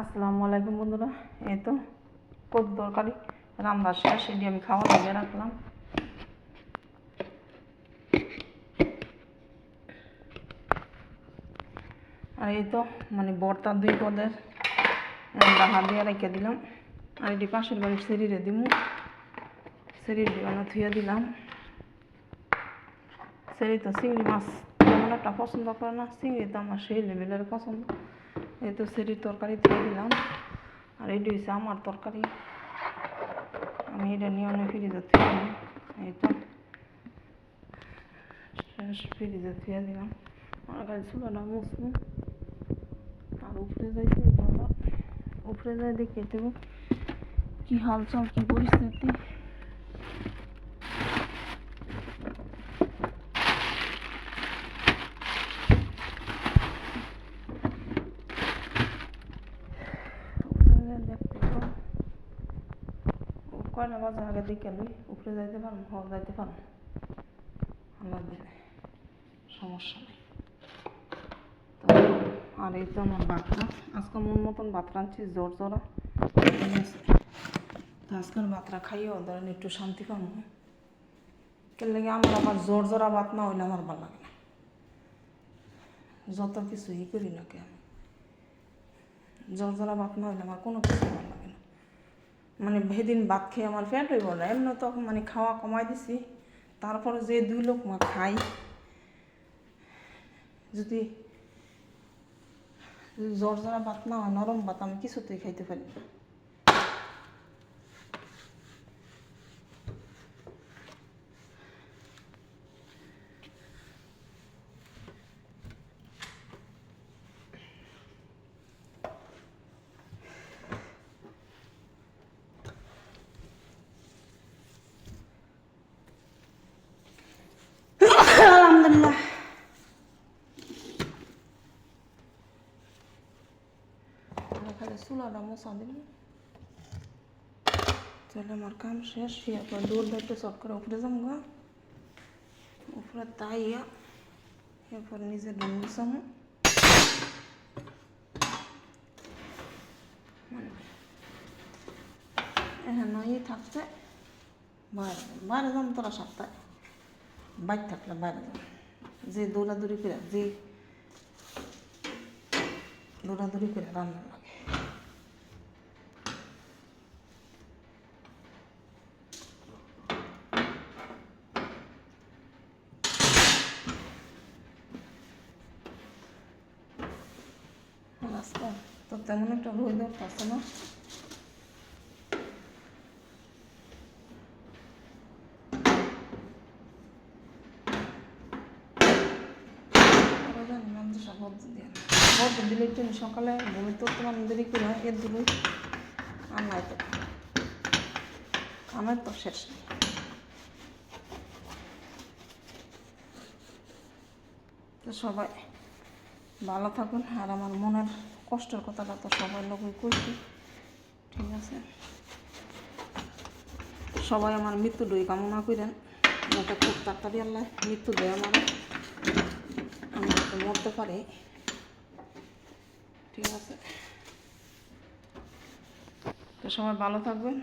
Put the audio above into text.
আসসালামু আলাইকুম বন্ধুরা, এই তো কত দরকারি রান্না শেষ সেটি আমি খাওয়া লাগিয়ে রাখলাম। আর এই তো মানে বর্তা দুই পদের ডাহা দিয়ে রেখে দিলাম। আর এটি পাশের বাড়ির শরীরে দিব শরীর দিয়ে থুয়ে দিলাম। শরীর তো চিংড়ি মাছ তেমন একটা পছন্দ করে না, চিংড়ি তো আমার সেই লেভেলের পছন্দ। এই তো সেটির তরকারি দিয়ে দিলাম। আর এটি হচ্ছে আমার তরকারি। আমি এটা নিয়ে অনেক ফ্রিজে থুয়ে দিই। এই তো। শেষ ফ্রিজে থুয়ে দিলাম। আর কাছে চুলাটা মুছবো। আর উপরে যাইতে উপরে যাই দেখে দেবো। কি হালচাল, কি পরিস্থিতি উপরে যাই দেখতে পাবো ও কয়টা বাজে আগে লই উপরে যাইতে পারব হওয়া যাইতে পারব? আল্লাহ দিলে সমস্যা নেই। আর এই তো আমার বাতরা আজকে মন মতন ভাত রাঁধছি, জোর জোরা তো আজকের ভাতরা খাইও ধরেন একটু শান্তি পাবো। কেন লাগে আমার আবার জোর জোরা ভাত না হইলে আমার ভালো লাগে না। যত কিছু ই করি না কে আমি জোর জোরা ভাত না হইলে আমার কোনো কিছু ভালো লাগে মানে সেদিন ভাত খেয়ে আমার ফ্যাট হইব না। এমনি তো মানে খাওয়া কমাই দিছি। তারপরে যে দুই লোক মা খাই। যদি জ্বর জ্বরা ভাত না হয়, নরম ভাত আমি কিছুতেই খাইতে পারি না। চুলাটা মশা দিল তাহলে আমার কাম শেষ এরপর দৌড় ধরতে চট করে উপরে যাম গা উপরে তাইয়া এরপর নিজের রুম গুছামো এখানে থাকছে বাইরে বাইরে যাম তোরা সপ্তাহে বাইর থাকলে বাইরে যাম যে দৌড়াদৌড়ি করে যে দৌড়াদৌড়ি করে রান্না লাগে রাস্তা তো তেমন একটা রোদ উঠতেছে না দিলে সকালে ঘুমে তো তোমার দেরি করে হয় এর দিলই আর নাই তো আমার তো শেষ নেই তো সবাই ভালো থাকুন। আর আমার মনের কষ্টের কথাটা তো সবাই লোকই কইছি। ঠিক আছে? সবাই আমার মৃত্যু দই কামনা করেন। যাতে খুব তাড়াতাড়ি আল্লাহ মৃত্যু দেয় আমার আমি যাতে মরতে পারি। ঠিক আছে? তো সবাই ভালো থাকবেন।